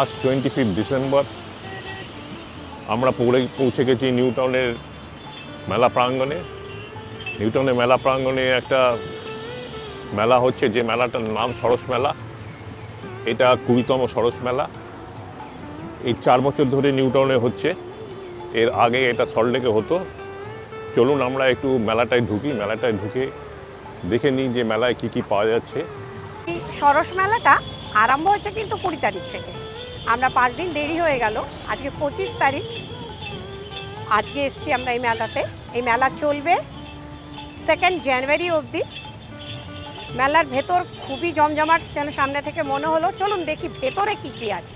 আজ twenty fifth December আমরা পৌঁছে পৌঁছে গেছি নিউ টাউনের মেলা প্রাঙ্গণে। নিউ টাউনের মেলা প্রাঙ্গণে একটা মেলা হচ্ছে যে মেলাটার নাম সরস মেলা। এটা কুড়িতম সরস মেলা। এই চার বছর ধরে নিউ টাউনে হচ্ছে। এর আগে এটা সল্টলেকে হতো। চলুন আমরা একটু মেলাটায় ঢুকি, মেলাটায় ঢুকে দেখে নিই যে মেলায় কি কি পাওয়া যাচ্ছে। সরস মেলাটা আরম্ভ হয়েছে কিন্তু কুড়ি তারিখ থেকে। আমরা পাঁচ দিন দেরি হয়ে গেল। আজকে পঁচিশ তারিখ। আজকে এসছি আমরা এই মেলাতে। এই মেলা চলবে সেকেন্ড জানুয়ারি অবধি। মেলার ভেতর খুবই জমজমাট যেন সামনে থেকে মনে হলো চলুন দেখি ভেতরে কি কি আছে।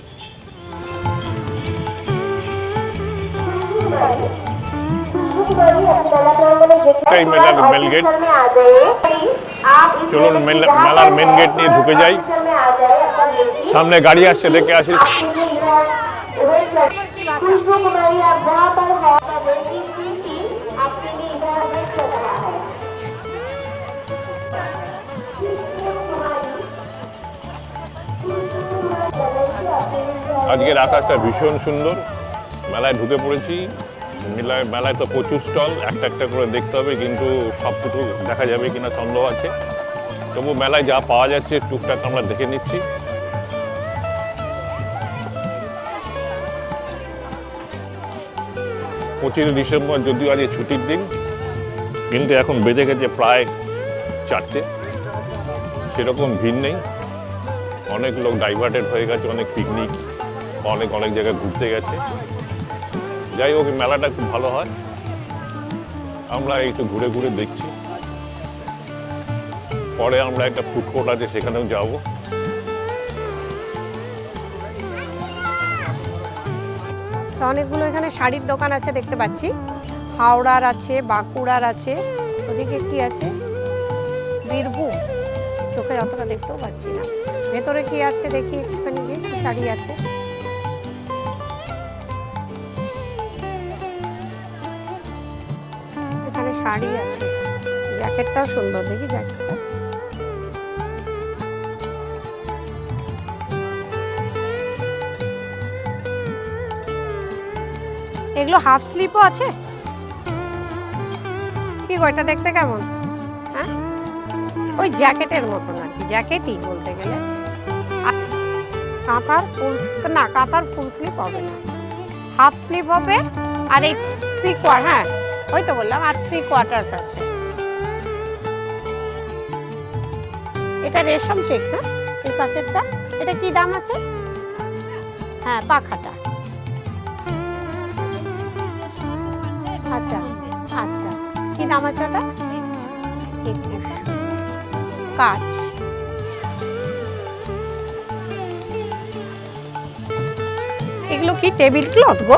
এই মেলার মেল গেট চলুন মেলার মেন গেট নিয়ে ঢুকে যাই। সামনে গাড়ি আসছে, দেখে আসিস আজকের আকাশটা ভীষণ সুন্দর। মেলায় ঢুকে পড়েছি। মেলায় মেলায় তো প্রচুর স্টল, একটা একটা করে দেখতে হবে, কিন্তু সব কিছু দেখা যাবে কিনা সন্দেহ আছে। তবু মেলায় যা পাওয়া যাচ্ছে, টুকটাক আমরা দেখে নিচ্ছি। পঁচিশে ডিসেম্বর যদিও আজ ছুটির দিন, কিন্তু এখন বেজে গেছে প্রায় চারটে। সেরকম ভিড় নেই। অনেক লোক ডাইভার্টেড হয়ে গেছে, অনেক পিকনিক অনেক অনেক জায়গায় ঘুরতে গেছে। যাই হোক, মেলাটা খুব ভালো হয়। আমরা একটু ঘুরে ঘুরে দেখছি। পরে আমরা একটা ফুড কোর্ট আছে, সেখানেও যাব। অনেকগুলো এখানে শাড়ির দোকান আছে দেখতে পাচ্ছি। হাওড়ার আছে, বাঁকুড়ার আছে, ওদিকে কি আছে? বীরভূম। চোখে অতটা দেখতেও পাচ্ছি না। ভেতরে কি আছে দেখি একটুখানি গিয়ে, কি শাড়ি আছে? এখানে শাড়ি আছে। জ্যাকেটটাও সুন্দর, দেখি জ্যাকেটটা। এগুলো হাফ স্লিপও আছে? কি এটা দেখতে কেমন? হ্যাঁ? ওই জ্যাকেটের মতন আর কি, জ্যাকেটই বলতে গেলে। কাঁথার ফুল না, কাঁথার ফুল স্লিপ হবে না। হাফ স্লিপ হবে, আর এই থ্রি কোয়ার হ্যাঁ ওই তো বললাম, আর থ্রি কোয়ার্টার্স আছে। এটা রেশম চেক না? এই পাশেরটা, এটা কি দাম আছে? হ্যাঁ পাখাটা। আচ্ছা আচ্ছা কি আছে একুশ কাজ। এগুলো কি টেবিল ক্লথ গো?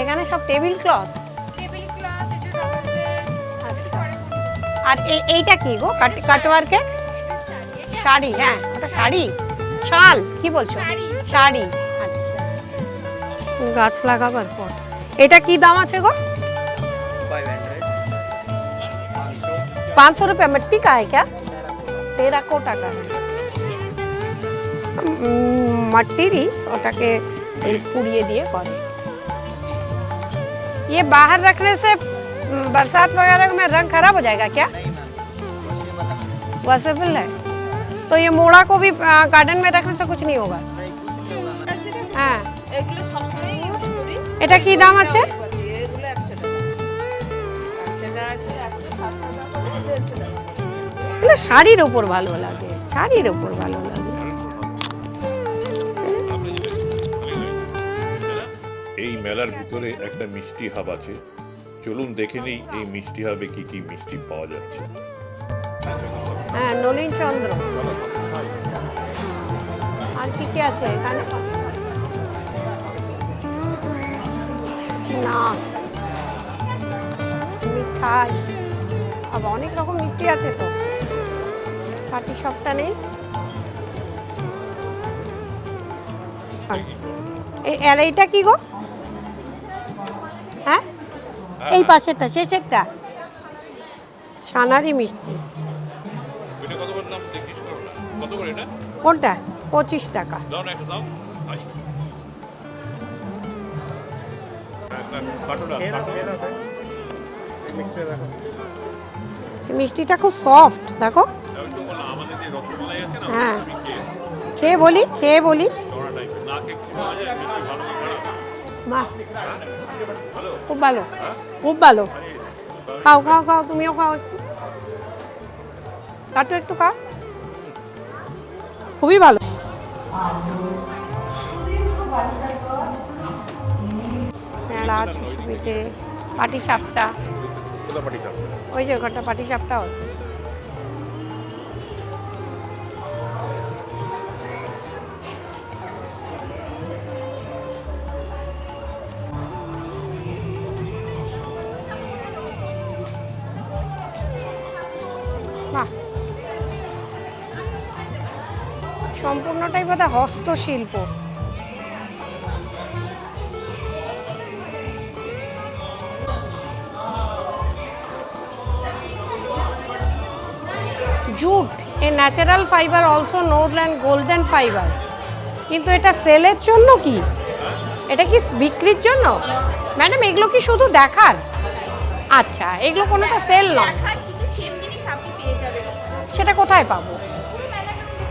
এখানে সব টেবিল ক্লথ? আচ্ছা। আর এই এইটা কি গো? কাট কাটওয়ার্কে শাড়ি হ্যাঁ ওটা শাড়ি। শাল কি বলছো? শাড়ি আচ্ছা। গাছ লাগাবার পর। এটা কি দাম আছে গো पाँच सौ रुपया मिट्टी का है क्या तेरह कोटा का है উম, মাটিরই ওটাকে এই পুড়িয়ে দিয়ে করে ये बाहर रखने से उम, बरसात वगैरह में रंग खराब हो जाएगा क्या वॉशेबल है तो ये मोड़ा को भी गार्डन में रखने से कुछ नहीं होगा হ্যাঁ এটা কি দাম আছে? এগুলো শাড়ির ওপর ভালো লাগে শাড়ির ওপর ভালো লাগে। এই মেলার ভিতরে একটা মিষ্টি হাব আছে। চলুন দেখে নিই এই মিষ্টি হাবে কি কি মিষ্টি পাওয়া যাচ্ছে। হ্যাঁ নলিন চন্দ্র আর কি কি আছে এখানে? না মিঠাই আবার অনেক রকম মিষ্টি আছে তো। পাটি সবটা নেই। এই- আর এইটা কি গো? হ্যাঁ? এই পাশেরটা মিষ্টি। করো না। কত করে কোনটা? পঁচিশ টাকা। মিষ্টিটা খুব সফট দেখো। আমি তো বললাম, আমাদের যে রসমালাই আছে না হ্যাঁ। খেয়ে বলি খেয়ে বলি। খুব ভালো। খুব ভালো। খাও খাও খাও তুমিও খাও। একটু কাটো একটু খাও। খুবই ভালো। মেলা পিঠে পাটি সাপটা? ওই যে ওখানটা পাটি সাপটাও আছে। বাহ। সম্পূর্ণটাই বোধহয় হস্তশিল্প। A natural fibre also knows and golden fibre কিন্তু এটা সেলের জন্য কি? এটা কি বিক্রির জন্য? ম্যাডাম এগুলো কি শুধু দেখার? আচ্ছা এগুলো কোনোটা সেল নয়। পেয়ে যাবেন। সেটা কোথায় পাবো?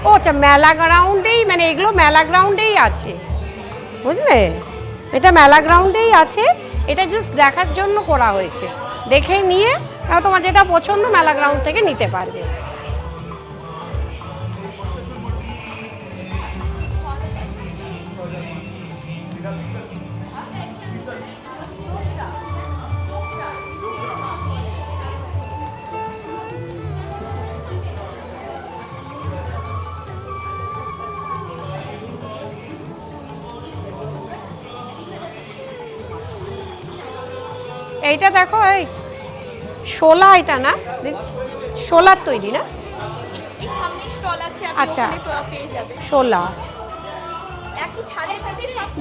ও আচ্ছা মেলা গ্রাউন্ডেই মানে এগুলো মেলা গ্রাউন্ডেই আছে। বুঝলে? এটা মেলা গ্রাউন্ডেই আছে। এটা জাস্ট দেখার জন্য করা হয়েছে। দেখে নিয়ে তোমার যেটা পছন্দ মেলা গ্রাউন্ড থেকে নিতে পারবে। এইটা দেখো এই শোলা এটা না? শোলার তৈরি না? আচ্ছা। শোলা।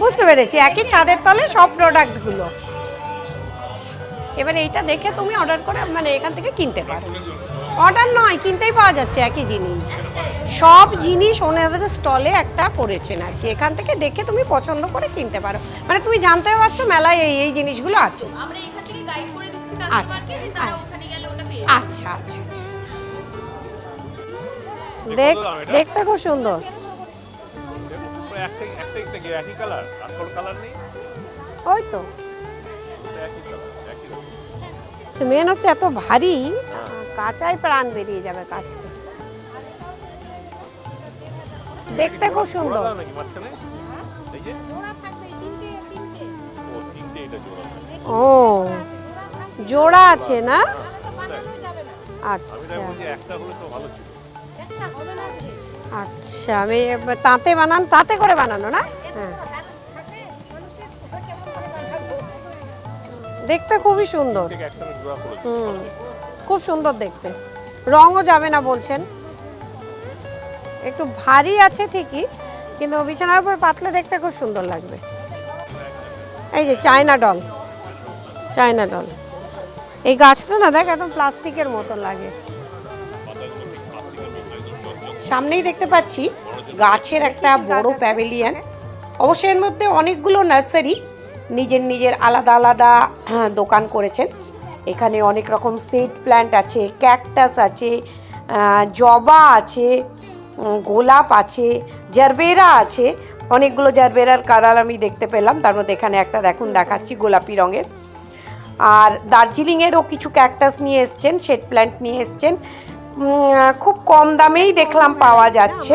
বুঝতে পেরেছি একই ছাদের তলে সব প্রোডাক্টগুলো এবার এইটা দেখে তুমি অর্ডার করে মানে এখান থেকে কিনতে পারো। অর্ডার নয় কিনতেই পাওয়া যাচ্ছে একই জিনিস। সব জিনিস ওনাদের স্টলে একটা করেছেন আর কি। এখান থেকে দেখে তুমি পছন্দ করে কিনতে পারো। মানে তুমি জানতে পারছ মেলায় এই এই জিনিসগুলো আছে। গাইড করে দিচ্ছি আচ্ছা, কাস্টমারকে আচ্ছা, তারা আচ্ছা। ওখানে গেলে ওটা পেয়ে যাবে। আচ্ছা আচ্ছা আচ্ছা। দেখ দেখতে খুব সুন্দর। ওই তো ওটা একই কালার একই রকম। মেন হচ্ছে এত ভারী কাঁচাই প্রাণ বেরিয়ে যাবে কাচতে দেখতে খুব সুন্দর। ও। জোড়া আছে, না? আচ্ছা। আচ্ছা আমি তাঁতে বানান, তাঁতে করে বানানো, না? হ্যাঁ। দেখতে খুবই সুন্দর। হুম, খুব সুন্দর দেখতে। রঙও যাবে না বলছেন। একটু ভারী আছে ঠিকই, কিন্তু বিছানার উপর পাতলে দেখতে খুব সুন্দর লাগবে। এই যে চায়না ডল চায়না ডল। এই গাছটা না দেখ একদম প্লাস্টিকের মতো লাগে। সামনেই দেখতে পাচ্ছি গাছের একটা বড় প্যাভিলিয়ন অবশ্যই এর মধ্যে অনেকগুলো নার্সারি নিজের নিজের আলাদা আলাদা হ্যাঁ, দোকান করেছেন। এখানে অনেক রকম সিড প্ল্যান্ট আছে ক্যাকটাস আছে জবা আছে গোলাপ আছে জারবেরা আছে। অনেকগুলো জারবেরার কালার আমি দেখতে পেলাম। তার মধ্যে এখানে একটা দেখুন দেখাচ্ছি গোলাপি রঙের। আর দার্জিলিংয়েরও কিছু ক্যাকটাস নিয়ে এসছেন শেড প্ল্যান্ট নিয়ে এসছেন। খুব কম দামেই দেখলাম পাওয়া যাচ্ছে।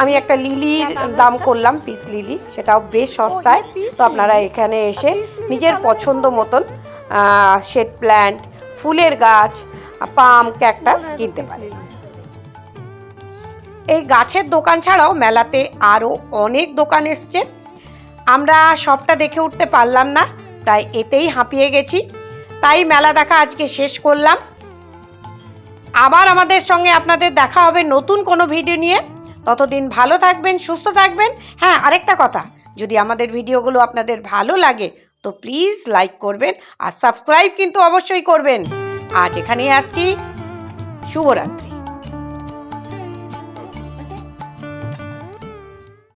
আমি একটা লিলির দাম করলাম পিস লিলি সেটাও বেশ সস্তায়। তো আপনারা এখানে এসে নিজের পছন্দ মতন শেড প্ল্যান্ট ফুলের গাছ, পাম ক্যাকটাস কিনতে পারেন। এই গাছের দোকান ছাড়াও মেলাতে আরও অনেক দোকান এসছে। আমরা সবটা দেখে উঠতে পারলাম না। প্রায় এতেই হাঁপিয়ে গেছি। তাই মেলা দেখা আজকে শেষ করলাম। আবার আমাদের সঙ্গে আপনাদের দেখা হবে নতুন কোনো ভিডিও নিয়ে। ততদিন ভালো থাকবেন, সুস্থ থাকবেন। হ্যাঁ আরেকটা কথা, যদি আমাদের ভিডিওগুলো আপনাদের ভালো লাগে, তো প্লিজ লাইক করবেন আর সাবস্ক্রাইব কিন্তু অবশ্যই করবেন। আজ এখানেই আসছি। শুভরাত্রি।